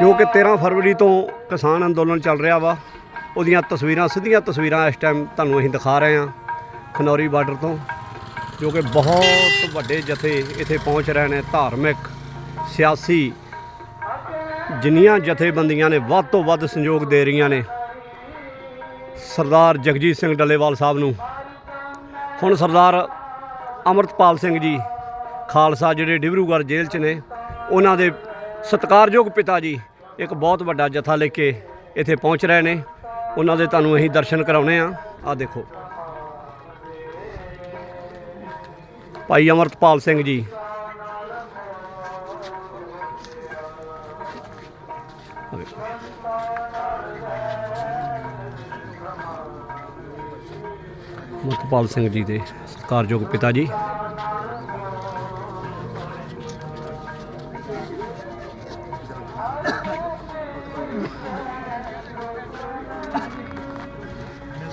ਜੋ ਕਿ 13 ਫਰਵਰੀ ਤੋਂ ਕਿਸਾਨ ਅੰਦੋਲਨ ਚੱਲ ਰਿਹਾ ਵਾ, ਉਹਦੀਆਂ ਤਸਵੀਰਾਂ, ਸਿੱਧੀਆਂ ਤਸਵੀਰਾਂ ਇਸ ਟਾਈਮ ਤੁਹਾਨੂੰ ਅਸੀਂ ਦਿਖਾ ਰਹੇ ਹਾਂ ਖਨੌਰੀ ਬਾਰਡਰ ਤੋਂ, ਜੋ ਕਿ ਬਹੁਤ ਵੱਡੇ ਜਥੇ ਇੱਥੇ ਪਹੁੰਚ ਰਹੇ ਨੇ ਧਾਰਮਿਕ, ਸਿਆਸੀ, ਜਿੰਨੀਆਂ ਜਥੇਬੰਦੀਆਂ ਨੇ ਵੱਧ ਤੋਂ ਵੱਧ ਸੰਯੋਗ ਦੇ ਰਹੀਆਂ ਨੇ। ਸਰਦਾਰ ਜਗਜੀਤ ਸਿੰਘ ਡੱਲੇਵਾਲ ਸਾਹਿਬ ਨੂੰ। ਹੁਣ ਸਰਦਾਰ ਅਮਰਤਪਾਲ ਸਿੰਘ ਜੀ ਖਾਲਸਾ ਜਿਹੜੇ ਡਿਬਰੂਗੜ੍ਹ ਜੇਲ੍ਹ 'ਚ ਨੇ, ਉਹਨਾਂ ਦੇ ਸਤਿਕਾਰਯੋਗ ਪਿਤਾ ਜੀ ਇੱਕ ਬਹੁਤ ਵੱਡਾ ਜਥਾ ਲੈ ਕੇ ਇੱਥੇ ਪਹੁੰਚ ਰਹੇ ਨੇ। ਉਹਨਾਂ ਦੇ ਤੁਹਾਨੂੰ ਅਸੀਂ ਦਰਸ਼ਨ ਕਰਾਉਣੇ ਆ ਆ ਦੇਖੋ। ਭਾਈ ਅਮਰਤਪਾਲ ਸਿੰਘ ਜੀ। ਆ ਸਿੰਘ ਜੀ ਦੇ ਸਤਿਕਾਰਯੋਗ ਪਿਤਾ ਜੀ।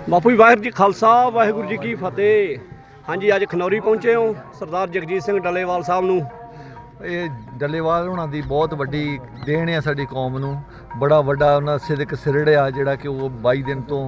ਬਾਪੂ ਜੀ ਵਾਹਿਗੁਰੂ ਜੀ ਖਾਲਸਾ, ਵਾਹਿਗੁਰੂ ਜੀ ਕੀ ਫਤਿਹ। ਹਾਂਜੀ, ਅੱਜ ਖਨੌਰੀ ਪਹੁੰਚੇ ਹੋ ਸਰਦਾਰ ਜਗਜੀਤ ਸਿੰਘ ਡੱਲੇਵਾਲ ਸਾਹਿਬ ਨੂੰ। ਇਹ ਡੱਲੇਵਾਲ ਉਹਨਾਂ ਦੀ ਬਹੁਤ ਵੱਡੀ ਦੇਣ ਆ ਸਾਡੀ ਕੌਮ ਨੂੰ। ਬੜਾ ਵੱਡਾ ਉਹਨਾਂ ਸਿਦਕ ਸਿਰੜਿਆ ਜਿਹੜਾ ਕਿ ਉਹ 22 ਦਿਨ ਤੋਂ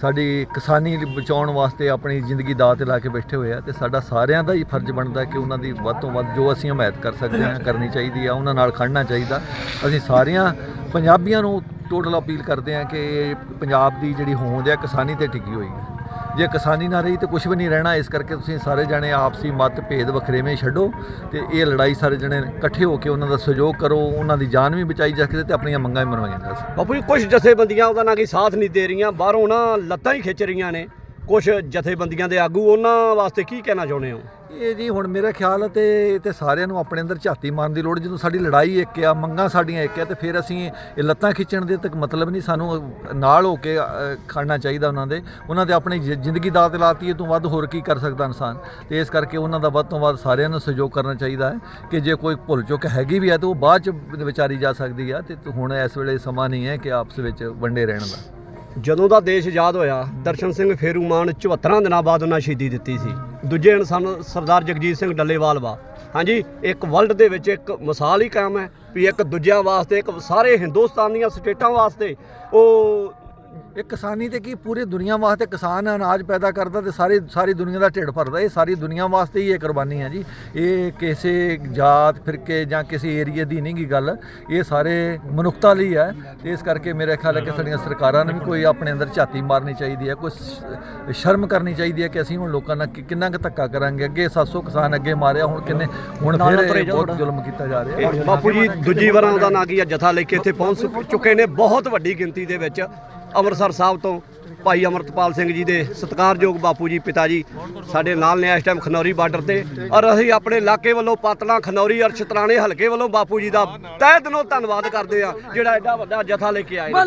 ਸਾਡੀ ਕਿਸਾਨੀ ਬਚਾਉਣ ਵਾਸਤੇ ਆਪਣੀ ਜ਼ਿੰਦਗੀ ਦਾਅ ਤੇ ਲਾ ਕੇ ਬੈਠੇ ਹੋਏ ਆ ਤੇ ਸਾਡਾ ਸਾਰਿਆਂ ਦਾ ਹੀ ਫਰਜ਼ ਬਣਦਾ ਕਿ ਉਹਨਾਂ ਦੀ ਵੱਧ ਤੋਂ ਵੱਧ ਜੋ ਅਸੀਂ ਹਮਾਇਤ ਕਰ ਸਕਦੇ ਹਾਂ, ਕਰਨੀ ਚਾਹੀਦੀ ਆ, ਉਹਨਾਂ ਨਾਲ ਖੜਨਾ ਚਾਹੀਦਾ। ਅਸੀਂ ਸਾਰਿਆਂ ਪੰਜਾਬੀਆਂ ਨੂੰ ਟੋਟਲ ਅਪੀਲ ਕਰਦੇ ਹਾਂ ਕਿ ਪੰਜਾਬ ਦੀ ਜਿਹੜੀ ਹੋਂਦ ਹੈ ਕਿਸਾਨੀ ਤੇ ਟਿਕੀ ਹੋਈ ਹੈ ਜੇ ਕਿਸਾਨੀ ਨਾ ਰਹੀ ਤੇ ਕੁਝ ਵੀ ਨਹੀਂ ਰਹਿਣਾ, ਇਸ ਕਰਕੇ ਤੁਸੀਂ ਸਾਰੇ ਜਣੇ ਆਪਸੀ ਮਤ ਭੇਦ ਵਖਰੇਵੇਂ ਛੱਡੋ ਤੇ ਇਹ ਲੜਾਈ ਸਾਰੇ ਜਣੇ ਇਕੱਠੇ ਹੋ ਕੇ ਉਹਨਾਂ ਦਾ ਸਹਿਯੋਗ ਕਰੋ, ਉਹਨਾਂ ਦੀ ਜਾਨ ਵੀ ਬਚਾਈ ਜਾ ਸਕੇ ਤੇ ਆਪਣੀਆਂ ਮੰਗਾਂ ਵੀ ਮਨਵਾਈਆਂ ਜਾ ਸਕਣ ਬਾਪੂ ਜੀ ਕੁਝ ਜਥੇਬੰਦੀਆਂ ਉਹਦਾ ਨਾ ਕਿ ਸਾਥ ਨਹੀਂ ਦੇ ਰਹੀਆਂ, ਬਾਹਰੋਂ ਨਾ ਲੱਤਾਂ ਹੀ ਖਿੱਚ ਰਹੀਆਂ ਨੇ। ਕੁਝ ਜਥੇਬੰਦੀਆਂ ਦੇ ਆਗੂ ਉਹਨਾਂ ਵਾਸਤੇ ਕੀ ਕਹਿਣਾ ਚਾਹੁੰਦੇ ਹੋ? ਇਹ ਜੀ ਹੁਣ ਮੇਰਾ ਖਿਆਲ ਹੈ ਤੇ ਇਹ ਤੇ ਸਾਰਿਆਂ ਨੂੰ ਆਪਣੇ ਅੰਦਰ ਝਾਤੀ ਮਾਰਨ ਦੀ ਲੋੜ ਜਦੋਂ ਸਾਡੀ ਲੜਾਈ ਇੱਕ ਆ ਮੰਗਾਂ ਸਾਡੀਆਂ ਇੱਕ ਆ ਤੇ ਫਿਰ ਅਸੀਂ ਇਹ ਲੱਤਾਂ ਖਿੱਚਣ ਦੇ ਤੱਕ ਮਤਲਬ ਨਹੀਂ ਸਾਨੂੰ ਨਾਲ ਹੋ ਕੇ ਅ, ਖੜਨਾ ਚਾਹੀਦਾ ਉਹਨਾਂ ਦੇ। ਉਹਨਾਂ ਦੇ ਆਪਣੀ ਜ਼ਿੰਦਗੀ ਦਾਤ ਲਾਤੀ ਇਹ ਤੋਂ ਵੱਧ ਹੋਰ ਕੀ ਕਰ ਸਕਦਾ ਇਨਸਾਨ? ਤੇ ਇਸ ਕਰਕੇ ਉਹਨਾਂ ਦਾ ਵੱਧ ਤੋਂ ਵੱਧ ਸਾਰਿਆਂ ਨੂੰ ਸਹਿਯੋਗ ਕਰਨਾ ਚਾਹੀਦਾ ਹੈ ਕਿ ਜੇ ਕੋਈ ਭੁੱਲ ਚੁੱਕ ਹੈਗੀ ਵੀ ਹੈ ਤਾਂ ਉਹ ਬਾਅਦ ਚ ਵਿਚਾਰੀ ਜਾ ਸਕਦੀ ਆ। ਤੇ ਹੁਣ ਇਸ ਵੇਲੇ ਸਮਾਂ ਨਹੀਂ ਹੈ ਕਿ ਆਪਸ ਵਿੱਚ ਵੰਡੇ ਰਹਿਣ ਦਾ। ਜਦੋਂ ਦਾ ਦੇਸ਼ ਆਜ਼ਾਦ ਹੋਇਆ, ਦਰਸ਼ਨ ਸਿੰਘ ਫੇਰੂਮਾਨ 74 ਦਿਨਾਂ ਬਾਅਦ ਉਹਨਾਂ ਸ਼ਹੀਦੀ ਦਿੱਤੀ ਸੀ। ਦੂਜੇ ਇਨਸਾਨ ਸਰਦਾਰ ਜਗਜੀਤ ਸਿੰਘ ਡੱਲੇਵਾਲ ਵਾ। ਹਾਂਜੀ, ਇੱਕ ਵਰਲਡ ਦੇ ਵਿੱਚ ਇੱਕ ਮਿਸਾਲ ਹੀ ਕਾਇਮ ਹੈ ਵੀ ਇੱਕ ਦੂਜਿਆਂ ਵਾਸਤੇ, ਇੱਕ ਸਾਰੇ ਹਿੰਦੁਸਤਾਨ ਦੀਆਂ ਸਟੇਟਾਂ ਵਾਸਤੇ ਉਹ ਇਹ ਕਿਸਾਨੀ ਤੇ ਕੀ ਪੂਰੀ ਦੁਨੀਆ ਵਾਸਤੇ ਕਿਸਾਨ ਅਨਾਜ ਪੈਦਾ ਕਰਦਾ ਤੇ ਸਾਰੀ ਸਾਰੀ ਦੁਨੀਆ ਦਾ ਢਿੱਡ ਭਰਦਾ। ਇਹ ਸਾਰੀ ਦੁਨੀਆ ਵਾਸਤੇ ਹੀ ਇਹ ਕੁਰਬਾਨੀ ਹੈ ਜੀ। ਇਹ ਕਿਸੇ ਜਾਤ ਫਿਰਕੇ ਜਾਂ ਕਿਸੇ ਏਰੀਏ ਦੀ ਨਹੀਂ ਗੀ ਗੱਲ। ਇਹ ਸਾਰੇ ਮਨੁੱਖਤਾ ਲਈ ਹੈ। ਤੇ ਇਸ ਕਰਕੇ ਮੇਰੇ ਖਿਆਲ ਹੈ ਕਿ ਸਾਡੀਆਂ ਸਰਕਾਰਾਂ ਨੂੰ ਵੀ ਕੋਈ ਆਪਣੇ ਅੰਦਰ ਝਾਤੀ ਮਾਰਨੀ ਚਾਹੀਦੀ ਹੈ ਕੋਈ ਸ਼ਰਮ ਕਰਨੀ ਚਾਹੀਦੀ ਹੈ ਕਿ ਅਸੀਂ ਹੁਣ ਲੋਕਾਂ ਨਾਲ ਕਿੰਨਾ ਕੁ ਧੱਕਾ ਕਰਾਂਗੇ। ਅੱਗੇ 700 ਕਿਸਾਨ ਅੱਗੇ ਮਾਰਿਆ ਹੁਣ ਕਿੰਨੇ ਹੁਣ ਫਿਰ ਬਹੁਤ। ਜ਼ੁਲਮ ਕੀਤਾ ਜਾ ਰਿਹਾ। ਬਾਪੂ ਜੀ ਦੂਜੀ ਵਾਰਾਂ ਉਹਦਾ ਨਾਂ ਕੀ ਜਥਾ ਲੈ ਕੇ ਇੱਥੇ ਪਹੁੰਚ ਚੁੱਕੇ ਨੇ ਬਹੁਤ ਵੱਡੀ ਗਿਣਤੀ ਦੇ ਵਿੱਚ। ਅੰਮ੍ਰਿਤਸਰ ਸਾਹਿਬ ਤੋਂ ਭਾਈ ਅਮਰਤਪਾਲ ਸਿੰਘ ਜੀ ਦੇ ਸਤਿਕਾਰਯੋਗ ਬਾਪੂ ਜੀ, ਪਿਤਾ ਜੀ, ਸਾਡੇ ਨਾਲ ਨੇ ਇਸ ਟਾਈਮ ਖਨੌਰੀ ਬਾਰਡਰ ਤੇ। ਔਰ ਅਸੀਂ ਆਪਣੇ ਇਲਾਕੇ ਵੱਲੋਂ ਪਾਤਲਾ ਖਨੌਰੀ ਔਰ ਛਤਰਾਣੇ ਹਲਕੇ ਵੱਲੋਂ ਬਾਪੂ ਜੀ ਦਾ ਤਹਿ ਦਿਲੋਂ ਧੰਨਵਾਦ ਕਰਦੇ ਆ ਜਿਹੜਾ ਐਡਾ ਵੱਡਾ ਜਥਾ ਲੈ ਕੇ ਆਏ ਨੇ।